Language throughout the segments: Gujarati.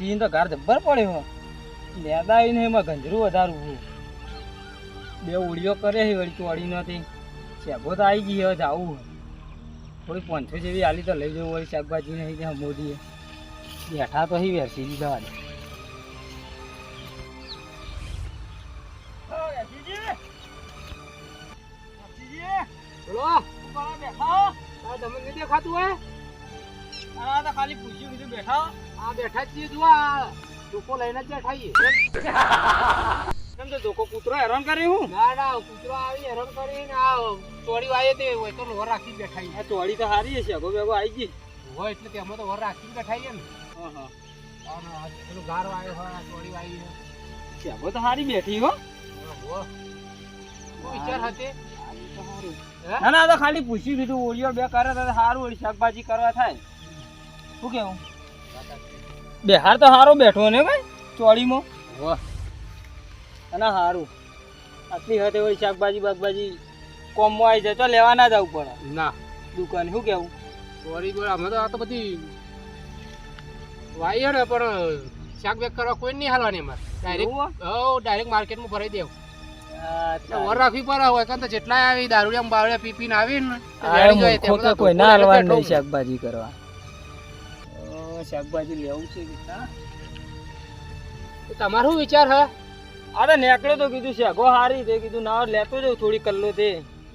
વેરસી તો ઘર જબ્બર પડ્યો લેતા આવીને એમાં ગંજરું વધારું છે. બે ઉડીઓ કરે છે વળી ચોડી નથી શેભો તો આવી ગઈ હવે જાવું થોડી પાંચસો જેવી આલી તો લઈ જવું વળી શાકભાજી નહીં ત્યાં મોદીએ. બેઠા તો અહીં વેરસી દીધા તમને નહીં દેખાતું હોય તો ખાલી પૂછ્યું કીધું બેઠા આ બેઠા છીએ જો આ લઈને જ બેઠા છીએ. કેમ તો ધોકો કૂતરો હેરાન કરે હું? ના ના કૂતરો આવી હેરાન કરીને આ ચોરી વાય તે હોય તો લોર રાખી બેઠા છીએ. આ ચોળી તો હારી હશે ગો બેગો આવી ગઈ. હોય એટલે તેમાં તો વર રાખી બેઠા છીએ ને. હા હા. પેલું ગાર વાયો હોય આ ચોરી વાય. શેગો તો હારી બેઠી હો. વિચાર હતી? ના ના તો ખાલી પૂછી દીધું ઓળીઓ બે કરે તો સારું શાકભાજી કરવા થાય. શું કેવું? બેહાર તો સારો બેઠો ને ભાઈ ચોળીમાં. વાહ. અને સારું આટલી હતે હોય શાકભાજી બાકભાજી કોમમાં આવી જાય તો લેવા ના જવું પડે. ના. દુકાન શું કેવું? ચોરી બોલ અમે તો આ તો બધી વાઈ ને પણ શાક બેક કરવા કોઈ નહીં હાલવાની અમારે. ડાયરેક્ટ હો? ડાયરેક્ટ માર્કેટમાં ભરાઈ દેવું. વર રાખવી પડે હોય કારણ જેટલા આવી દારૂડિયા બાવળિયા પી પીને આવી ને તો આ વેડી જાય મૂર્ખો તેમાં કે તો કોઈ ના હાલવાનું શાકભાજી કરવા. શાકભાજી લેવું છે કે? તમારો વિચાર હે અરે નેકળ્યો તો કીધું શેગો હારી તે કીધું ના લેતો જાઉં થોડી કલ્લો તે.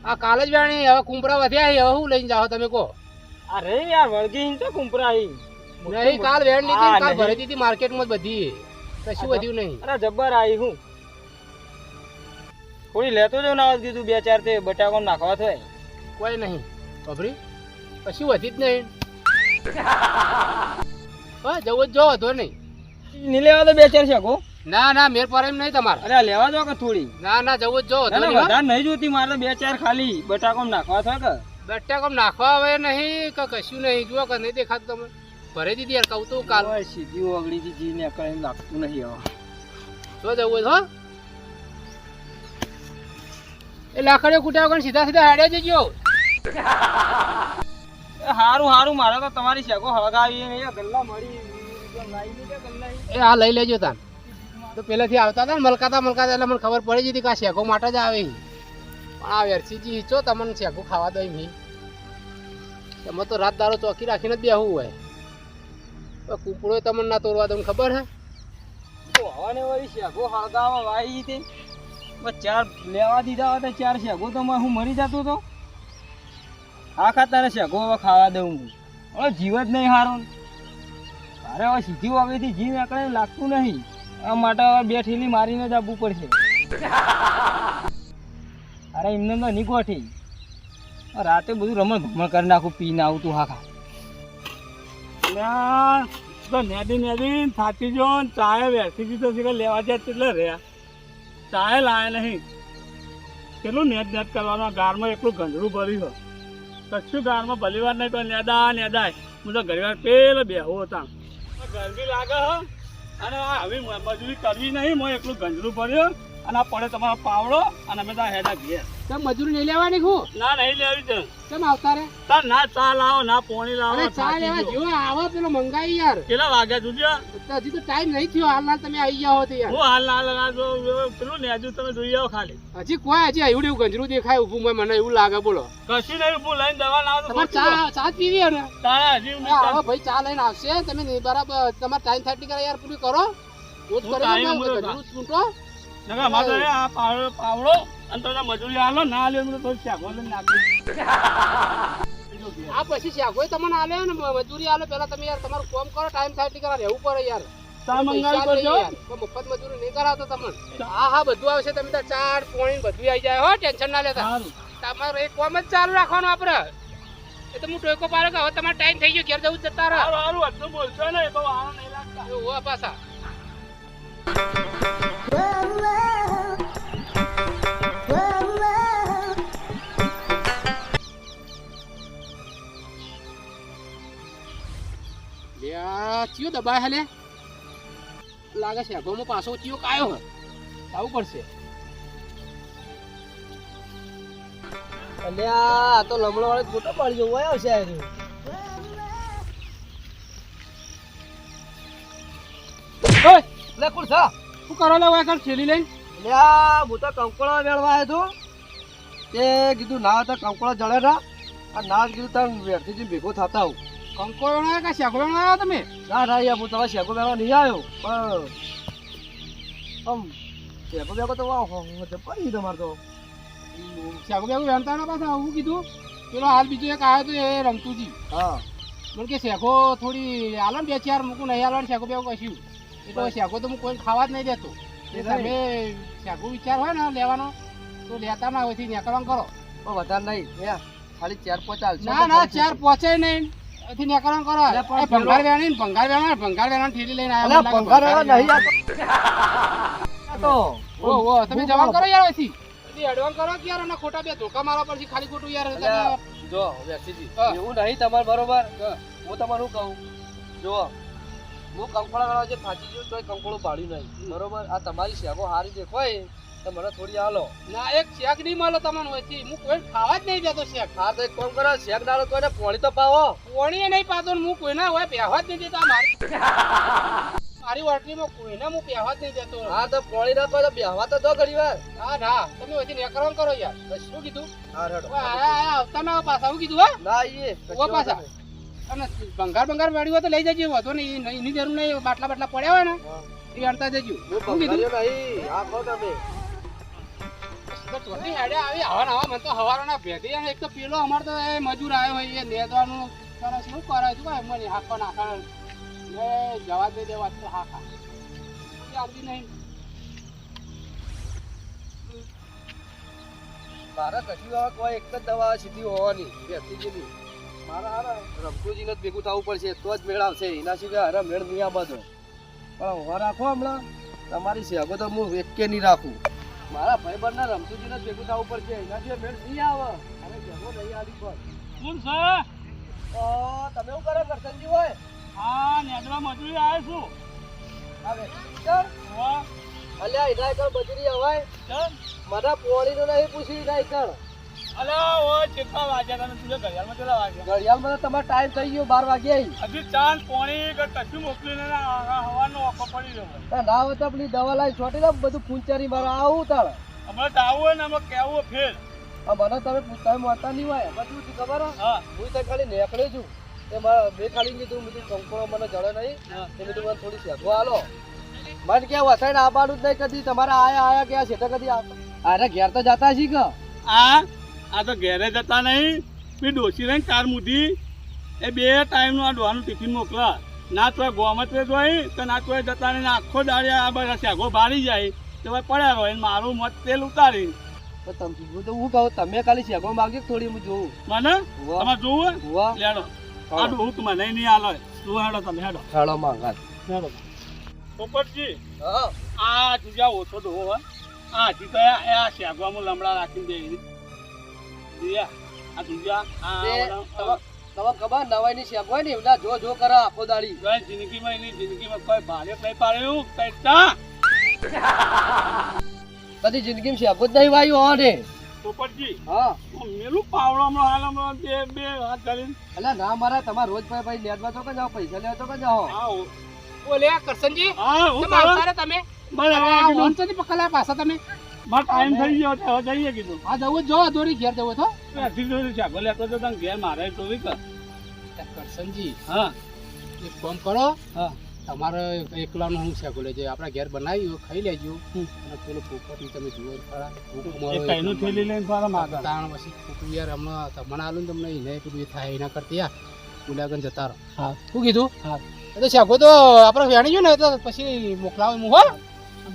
આ કાલે જ વેણી હવે કુંપરા વધ્યા હવે શું લઈને જાઓ તમે કહો. અરે યાર વળગી તો કુંપરા આવી નહીં કાલ વેણ લીધી કાલ. ભરી દીધી માર્કેટમાં બધી. કશું વધ્યું નહીં. અરે જબ્બર આવી હું. થોડી લેતો જાઉં ના કીધું બે ચાર તે બટાકો નાખવા થાય. કોઈ નહીં. બબરી કશું વધી જ નહીં. હા જવું જ વધો નહીં. ની લેવા તો બે ચાર શેગો ના ના મેર પર એમ નહીં તમારે. અરે લેવા દો કે થોડી? ના ના જવું જ જો ના ના નહીં. વધારે નહીં જોતી મારે બે ચાર ખાલી બટાકો નાખવા થાય કે. બેટા નાખવા હવે નહીં કે કશું નહીં? જુઓ કે નહીં દેખાતું તમે ભરી દીધી યાર કહું તું કાલ. સીધી ઓગળી જી નેકળે એમ લાગતું નહીં હવે. તો જવું હો. એ લાકડીઓ કૂટ્યા વગર સીધા સીધા હેડે જજો. હારું હારું મારે તો તમારી શેકો હળગાવી ગલ્લા મળી. એ આ લઈ લેજો તાન. તો પેલેથી આવતા હતા ને મલકાતા મલકાતા એટલે મને ખબર પડી જતી કે આ શેકો માટે જ આવે પણ આ વેરસીજી ઈચ્છો તમને શેકો ખાવા દઈ મી એમાં તો રાત દારો ચોકી રાખીને જ બેહવું હોય. તો કૂપડો તમને ના તોડવા તમને ખબર હે? હવાને વળી શેગો હળગાવા વાઈ હતી. ચાર લેવા દીધા હતા ચાર શેકો તો હું મરી જતો તો? આ તારે શેગો હવે ખાવા દઉં હું. હવે જીવ જ નહીં હારો. અરે હવે સીધી વાવેથી જીવ આકડે લાગતું નહીં. આ માટે હવે બે ઠેલી મારીને જ આવવું પડશે. અરે, એમને તો નહીં ગોઠી. રાતે બધું રમણ ભમણ કરી નાખું પીને આવું તું હા ખા તો નેદી નેદી, થાકી જો ચાય બેસી દીધો છે લેવા જાય એટલે રહ્યા ચાય લાયા નહીં. કેટલું નેદ નેદ કરવાનું ગારમાં એટલું ગંધરું ભર્યું છે. કશું ગારમાં ભલીવાર નહીં, પણ નેદા નેદાય. હું તો ઘણી વાર પેલો બેહો હતા ગરમી લાગે અને હવે મ- મજૂરી કરવી નહીં હું એટલું ગંજરું ભર્યું. અને આ પડે તમારો પાવડો અને અમે ત્યાં હેડા ઘેર. તમે મજૂરી નહીં લેવાની હું ના નહીં લેવી છે કેમ આવતા રે? તાર ના ચા લાવો ના પોણી લાવો અરે ચા લેવા ગયો. જો આવો પેલો મંગાઈ યાર. કેટલા વાગ્યા જોજો તો હજી તો ટાઈમ નહીં થયો હાલ ના તમે આવી તો યાર. હું હાલ ના જો પેલું નેજુ તમે જોઈ આવો ખાલી. હજી કોઈ હજી એવું એવું ગંજરું દેખાય ઊભું મને એવું લાગે બોલો. કશું નહીં હું લઈને દવા લાવો તો તમારે ચા ચા પીવી ને. તારા હજી આવો ભાઈ ચા લઈને આવશે તમે બરાબર તમારે ટાઈમ થર્ટી કરે યાર પૂરી કરો. રોજ કરી time દો, પૂરો ગજરું છૂટો નકર અમારે તો આ પાવડો પાવડો અને તો મજૂરી આલો ના લે તો શાકો લઈને નાખી આ પછી શાકોય તમને આલે ને મજૂરી આલો પેલા તમે યાર તમારું કામ કરો ટાઈમ થાય થર્ટી કરા રહેવું પડે યાર. ચા મંગાવી કરજો મફત મજૂરી નહીં કરાવતો તમને. હા હા બધું આવશે તમે તો ચાર પોણી બધું આવી જાય હો ટેન્શન ના લેતા. તમારે એક કામ જ ચાલુ રાખવાનું આપણે એ તો હું ટોકો પાડો કે હવે તમારો ટાઈમ થઈ ગયો ઘેર જવું જતા રહો સારું બોલશો ને તો આનો નહીં લાગતા. એવું પાછા. આ ચિયો દબાય હાલે લાગે છે અગોમાં પાછો ચિયો કાયો હે. આવું પડશે. અલ્યા, આ તો લમણો વાળો ફોટો પાડી આવ્યો છે આ રહ્યો. લે, કુલ સા શું કરો લે વાય છેલી લઈને? લ્યા હું તો કંકોળો વેળવા આવ્યો હતો તે કીધું ના તો કંકોળો જળે ના. અને ના કીધું તમે વ્યક્તિથી ભેગો થતા હું કંકોળો ના કા શેકો આવ્યા તમે? ના ના યાર હું તમારે શેકો વેળવા નહીં આવ્યો પણ આમ શેકો વેકો તો જપાઈ તમારે તો. શેકો બેકો વેણતા ના પાછા હું કીધું પેલો હાલ બીજો એક આવ્યો તો એ રમતુજી. હા. મને કે શેખો થોડી આલો ને બે ચાર મૂકું નહીં આલો ને શેકો બેકો કશું. એટલે શેકો તો હું કોઈ ખાવા જ નહીં દેતો. એ તમે શેકો વિચાર હોય ને લેવાનો તો લેતા ના હોય નીકળવાનું કરો. પણ વધારે નહીં. ખાલી ચાર પાંચ હાલશે ના ના ચાર પહોંચે નહીં. એથી નીકળવાનું કરો. ભંગાર વેણી ને ભંગાર વેણા ભંગાર વેણા ઠેલી લઈને આવ્યો નહીં તો. ઓ ઓ તમે જવાન કરો યાર એથી એથી એડવાન્સ કરો કે યાર અને ખોટા બે ધોકા મારવા પડશે ખાલી ખોટું યાર. જો વ્યક્તિજી એવું નહીં તમારે બરોબર. હું. તમારું કહું? જો હું કંકોળા વાળા જે ફાંચી ગયો તોય કંકોળું પાડ્યું નહીં. બરોબર? આ તમારી શેકો હારી દેખોય તો મને થોડી હાલો. ના એક શેક નહીં મળે તમને હોયથી. હું કોઈ ખાવા જ નહીં દેતો શેક હા તો એક કામ કરો શેક ડાળો તો પોણી તો પાવો. પોણી નહીં પાતો હું કોઈના હોય પહેવા જ નહીં દેતો. મારી મારી વાટલીમાં કોઈને હું પહેવા જ નહીં દેતો. હા તો પોણી ના પાડો બેહવા તો દો ઘડી વાર. હા ના. તમે હોયથી નીકળવાનું કરો યાર. શું કીધું? હા રેડો આવતા ના પાછા. શું કીધું હા? ના એ. પાછા. અને ભંગાર ભંગાર વાળ્યું તો લઈ જજો વધો નહીં એની જરૂર નહીં બાટલા બાટલા પડ્યા હોય ને એ અડતા જજો. હું કીધું. તમે. ચોથી હેડે આવી હવા હવા મને તો હવારોના ભેદી અને એક તો પેલો અમાર તો એ મજૂર આવ્યો હોય એ નેદવાનું કરે શું કરે છે ભાઈ મને હાથમાં નાખા. એ જવા દે તો આવતી નહીં. મારા કશું કોઈ એક જ દવા સીધી હોવાની મારા હારા રમતુજીને જ ભેગું થવું પડશે તો જ મેળ આવશે. એના સિવાય હારા મેળ નહીં આ બધો પણ ઊભા રાખો હમણાં. તમારી સેગો તો હું એકે નહીં રાખું. મારા ભાઈ બંને રમતુજીને જ ભેગું થવું પડશે એના સિવાય મેળ નહીં આવે. અને જમો નહીં આવી પણ કોણ છે? તમે શું કરો કરશનજી હોય? હા નેદવા મજૂરી આવે છું. આવે. અલ્યા એના એકર મજૂરી ચાલ. મને પોળીનું નહીં પૂછી એના એકર અલા ઓય કેટલા વાગ્યા તમે? તુજે ઘડિયાળમાં કેટલા વાગ્યા? ઘડિયાળમાં તો તમારો ટાઈમ થઈ ગયો બાર વાગ્યા હજી ચાંદ પોણી કે કશું મોકલીને ના હવાનો પડી રહ્યો તો ના હોય તો પેલી દવા લાવી છોટી દો બધું પૂંચારી મારા આવું તારે અમારે તો આવું ને અમે કેવું ફેર. આ મને તમે પૂછતા મળતા નહીં હોય બધું શું ખબર? હા. હું તો ખાલી નેકળે છું. તે મારા બે ખાલી કીધું બધું કંકોળો મને જડે નહીં. એ તે મેં મને થોડી શેકો હાલો મને ક્યાં વસાઈને આવવાનું જ નહીં કદી. તમારે આયા આયા ક્યાં છે? તો કદી અરે ઘેર તો જતા છી કે આ? આ તો ઘેરે જતા નહીં. પી ડોસી રહીને ચાર મુઠી એ બે ટાઈમનું આ ડોહાનું ટિફિન મોકલા. ના તો ગોમત્રે જોઈ તો ના તો જતા નહીં આખો દાડે આ બધા શેગો ભારી જાય. તો ભાઈ પડ્યા હોય મારું મત તેલ ઉતારી. તો તમે હું તો હું કહું તમે ખાલી શેકો માગજો થોડી હું જોઉં. મને? તમારે જોવું લેડો આ ડોહું તો મને નહીં હાલો તું હેડો તમે હેડો. માંગા હેડો. પોપટજી આ તુજા ઓછો ડોહો આ હજી તો આ- આ લમડા રાખીને દે ખબર નવાઈની શેક હોય ને એવડા જો જો કરે આખો દાડી. જિંદગીમાં એની જિંદગીમાં કોઈ ભારે નહીં પાડ્યું કદી જિંદગીમાં શેકો જ નહીં વાયું હો પોપટજી હા. મેલું પાવડામાં બે બે હાથ કરીને ના મારા તમારે રોજ ભાઈ ભાઈ લેવા તો કે જાઓ પૈસા લેવા તો કે જાઓ. હા ઓલે કરશનજી? હા હું તમે? બરાબર પાછા તમે? મારો ટાઈમ થઈ ગયો હવે જઈએ કીધું. આ જવું જ દોરી ઘેર જવું તો અઢી દોરી છે ભલે તો તને ઘેર મારે તો કર કરશનજી હા. એક કામ કરો. હા. તમારે એકલાનું હું છે બોલે જે આપણા ઘેર બનાવ્યું ખાઈ લેજો. અને પેલું પોપટનું તમે જુઓ ખરા. કઈનું થેલી લઈને ફરા માતા તાણ પછી ખોટું યાર હમણાં તમને આલું તમને એને પેલું એ થાય એના કરતી યાર ગુલાગન જતા રહો. હા. શું કીધું? હા. એટલે શાકો તો આપણે વેણી ગયું ને તો પછી મોકલાવે હું હો.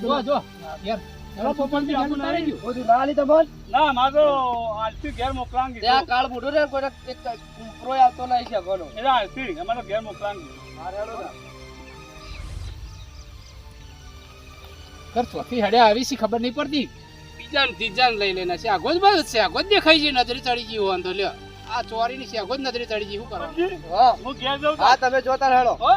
જો જો યાર ના ના ના. ખબર નહીં પડતી. બીજા ને ત્રીજા ને લઈ લેના શાકો જ બસ શાકો જ દેખાય છે નજરે ચડી ગયું વાંધો તો. લ્યો આ ચોરીની શાકો જ નજરે ચડી ગયું શું કરવાનું હું. ઘેર જાઉં હા તમે જોતા હેડો હો?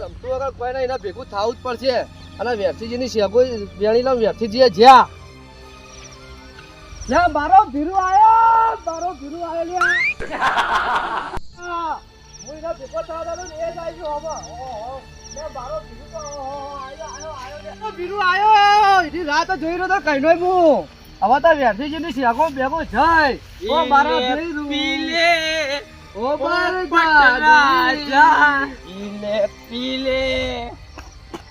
રમતું વગર કોઈ નહીં ભેગું થવું જ પડશે. અને વ્યર્થીજીની શેગો વેણી લઉં વ્યર્થીજીએ જ્યાં. લે મારો ભીરુ આયો મારો ભીરુ આયો લ્યા. હું એના ભેગો થવા એ જ આવી ગયો હવે. લે મારો ભીરુ તો ઓહો બીરું આયો એની રાત જોઈ રહ્યો તો કઈ નોય હું હવે તો વેરથી ની શેગો બેગો જય ઓ મારા ભીરું. ઓ મારા પીલે પીલે.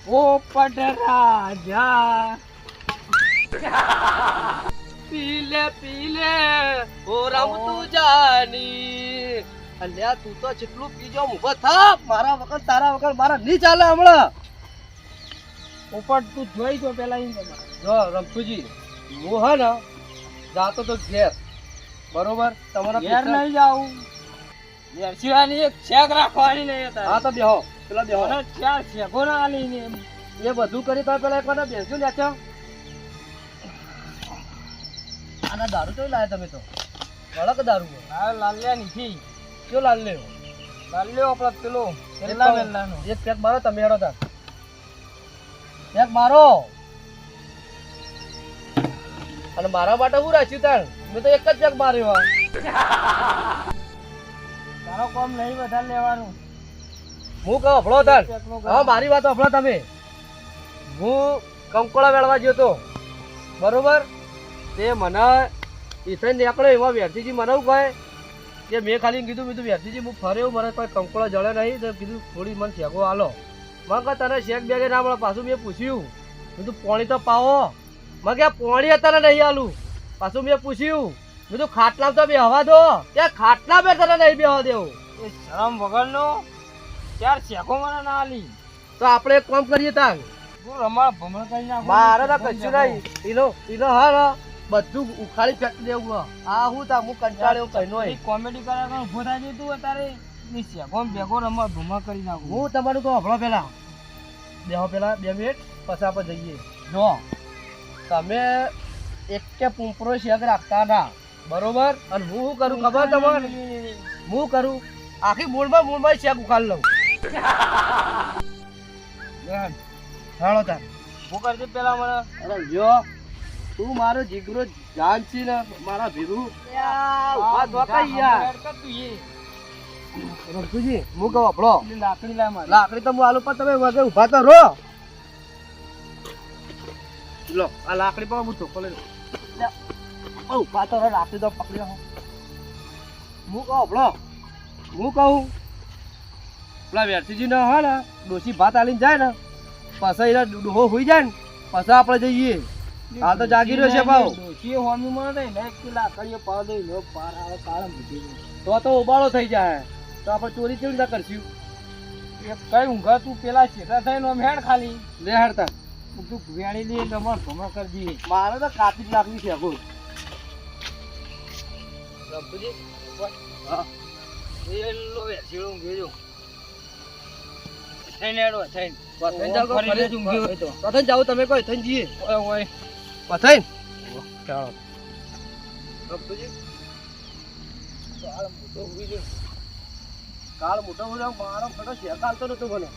પોપટ રાજા. પીલે પીલે ઓ રમતું જાની. અલ્યા તું તો જેટલું પીજો ઊભો થાપ મારા વગર તારા વગર મારા નહીં ચાલે હમણાં. પોપટ તું જોઈ જો પેલા જો રમતુજી હું હે ને જાતો તો ઘેર. બરોબર? તમારા ઘેર નહીં જાવું ઘેર સિવાયની એક છેક રાખવાની નહીં હા તો બેહો. પેલા બેહો મને ચાર છેકો ના આલી ને એ બધું કરી તો પેલા એકવાર બેસજો ને આના દારૂ તો લાયા તમે તો. કડક દારૂ. આ લાલ્યા નથી કયો લાલ લેવો લાલ્યો આપડે પેલો. પેલા વેલાનો એક પેક મારો તમે હેડો તા પેક મારો. અને મારા માટે હું રાખ્યું તાણ મેં તો એક જ પેક માર્યો. તારો કોમ નહીં વધારે લેવાનું. હું કહું અફળો તન હા મારી વાત અફળો તમે. હું કંકોળા વેળવા ગયો તો. બરોબર? તે મને ઈથન નીકળ્યો, એમાં વ્યર્થીજી મને એવું કહે કે મેં ખાલી કીધું બીધું વ્યર્થીજી હું ફર્યો, મને કોઈ કંકોળા જળે નહીં. તો કીધું, થોડી મને શેકો, હાલો. મને કહે તને શેક બેગે ના મળે. પાછું મેં પૂછ્યું. કીધું, પોણી તો પાવો. મને કે પોણી તને નહીં આલું. પાછું મેં પૂછ્યું. કીધું ખાટલા તો બે હવા દો. કે ખાટલા બે તને નહીં બેહવા દેવું. શરમ વગરનો ચાર ચેકો મને ના આલી. તો આપણે એક કામ કરીએ તાર. તું રમા ભમણ કરી નાખો. મારે તો કશું નહીં. ઈલો ઈલો હા બધું ઉખાડી ફેંકી દેવું આ હું તા હું કંટાળ્યો કઈ નહીં કોમેડી કરવા કણ ઊભો થાય તું અત્યારે. ની કોમ ભેગો રમા ભમણ કરી નાખું. હું તમારું તો હભળો પેલા. બેહો પેલા બે મિનિટ. પછી આપણે જઈએ. જો તમે એક કે પૂંપરો શેક રાખતા ના. બરોબર? અને હું શું કરું ખબર તમારે હું કરું? આખી મૂળમાં મૂળમાં શેક ઉખાડ લઉં. હાલો તાર હું કરજે પેલા મને અરે જો તું મારો જીગરો જાન છે ને મારા ભીરું ઊભા તો કઈ યાર. રમતુજી હું કહું આપણો લાકડી લાય મારી લાકડી તો હું આલો પર તમે વગર ઊભા તો રો લો આ લાકડી પર હું ચોખ્ખો લઈ. ઊભા તો રો લાકડી તો પકડી હું કહું આપણો હું કહું પેલા વેરસીજી ના હોય ને ડોસી ભાત આલીને જાય ને પાછા એના ડોહો હોઈ જાય ને પાછા આપણે જઈએ. હાલ તો જાગી રહ્યો છે ભાવ ડોસી હોમી દઈ ને એક લાકડીઓ પાવ દઈ લો પાર આવે કાળા મૂકી તો તો ઉબાળો થઈ જાય. તો આપણે ચોરી કેવી રીતે કરશું? એ કઈ ઊંઘા તું પેલા છેટા થઈને આમ હેડ ખાલી. લે હાડતા. તું વેણી લે રમણ ભમણ કરજી મારે તો કાપી જ નાખવી છે અગો રમતુજી હા. એલો વેચીડો ઊંઘી થઈને હેડો થઈને જાવ ફરી ફરી હોય તો. પથાઈ જાવ તમે કોઈ થઈને જઈએ. ઓય ઓય. પથાઈ ચાલો. કાળ મોટો ઊંઘી ગયો. કાળ મોટો મારો શેક નતો મને.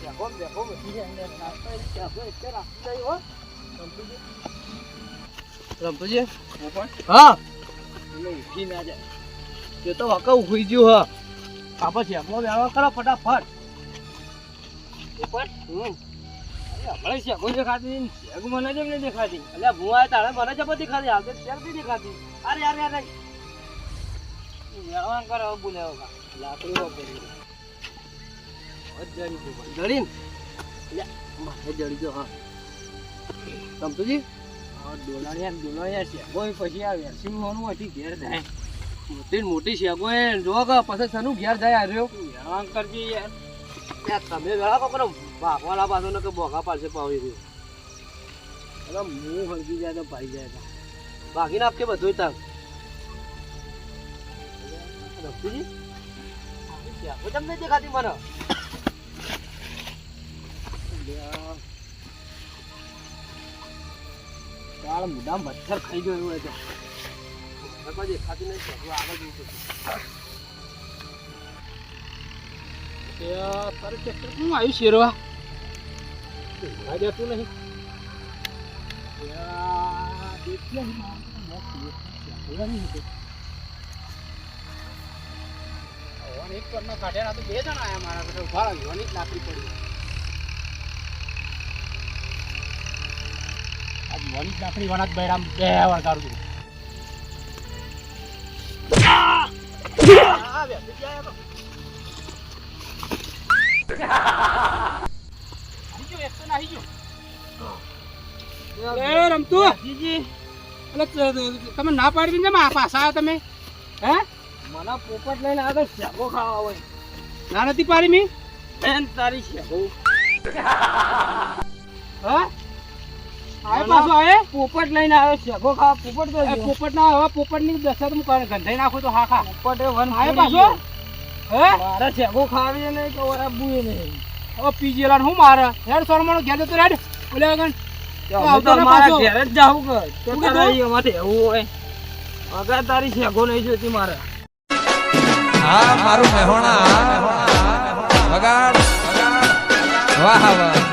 શેકો બેકો બધી જાય ને નાસ્તો શેકો રાખી હો. રમતુજી રમતુજી હા ઉઠી ના જાય. તે તો હકા ઊભી ગયું હા. આપણે શેકલો વ્યવહાર કરો ફટાફટ. હમણાં શેકો દેખાતી મને જેમ નહીં દેખાતી? એટલે ભૂવા તારે મને જબર દેખાતી હાલ તો શેક નહીં દેખાતી. અરે અરે અરે. વ્યવહાર કરો હવે લાકડી ઉપર જડીને અલ્યા જડી હા. રમતુજી હા ડોલાણિયા ડોલાણિયા પછી આ વેરસી હોનું હતી ઘેર જાય. મોટી મોટી શેકો એ જો કે પછી સનું ઘેર જાય આવ્યો વેણવાન કરજે યાર. તમે વેળા પકડો ભાગવાલા પાછો ને કે બોગા પાડશે પાવી રહ્યો. અરે મું હલકી જાય તો ભાઈ જાય. ભાગી નાખકે બધું તક રમતુજી શેકો તમને દેખાતી મને? કાળ મુદામ મચ્છર ખાઈ ગયો એવું હતું. એક પર ના કાઢ્યા તો બે જણા આયા મારા બધા ઊભા રહ્યો અને લાકડી પડી. વણી કાકડી વણાત બૈરામ બે વળગાડું છું. રમતું. એટલે ત- તમે ના પાડી ને પાછા આવ્યા તમે? હે? મને પોપટ લઈને આવ્યો તો શેકો ખાવા હોય. ના નથી પાડી મી? બેન તારી શેકો. હે? પોપટ લઈને આવ્યો શેકો ખાવા પોપટ તો પોપટ ના હવે પોપટની દશા હું ગંધાઈ નાખું તો હા ખા પોપટ વન આય પાછો? હે? મારે શેગો ખાવી નહીં તો આબુ નહીં. હવે પીજેલા હું મારે? હેડ સોરમાનો ઘેર તો રેડ ઓલે આગળ. આવતો ને મારા પાછો. ઘેર જ જાવું કર તો શું તારે કીધું? એમાંથી એવું હોય. અગર તારી શેકો નહીં જોતી મારે. હા મારું મહેણા વગાડ. વાહ વાહ.